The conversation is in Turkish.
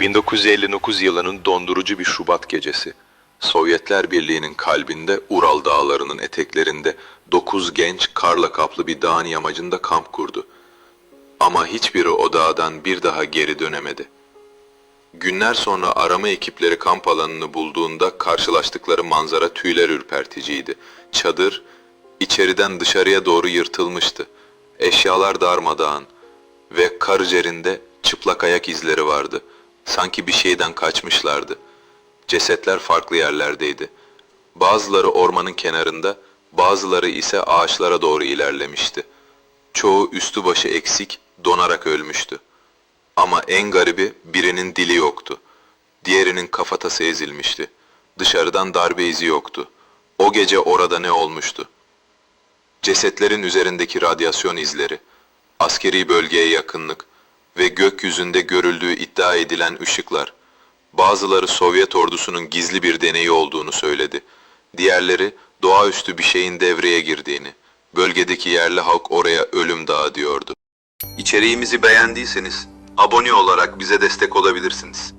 1959 yılının dondurucu bir Şubat gecesi. Sovyetler Birliği'nin kalbinde Ural dağlarının eteklerinde dokuz genç karla kaplı bir dağın yamacında kamp kurdu. Ama hiçbiri o dağdan bir daha geri dönemedi. Günler sonra arama ekipleri kamp alanını bulduğunda karşılaştıkları manzara tüyler ürperticiydi. Çadır içeriden dışarıya doğru yırtılmıştı. Eşyalar darmadağın ve kar üzerinde çıplak ayak izleri vardı. Sanki bir şeyden kaçmışlardı. Cesetler farklı yerlerdeydi. Bazıları ormanın kenarında, bazıları ise ağaçlara doğru ilerlemişti. Çoğu üstü başı eksik, donarak ölmüştü. Ama en garibi birinin dili yoktu. Diğerinin kafatası ezilmişti. Dışarıdan darbe izi yoktu. O gece orada ne olmuştu? Cesetlerin üzerindeki radyasyon izleri, askeri bölgeye yakınlık ve gökyüzünde görüldüğü iddia edilen ışıklar. Bazıları Sovyet ordusunun gizli bir deneyi olduğunu söyledi. Diğerleri doğaüstü bir şeyin devreye girdiğini. Bölgedeki yerli halk oraya ölüm dağı diyordu. İçeriğimizi beğendiyseniz abone olarak bize destek olabilirsiniz.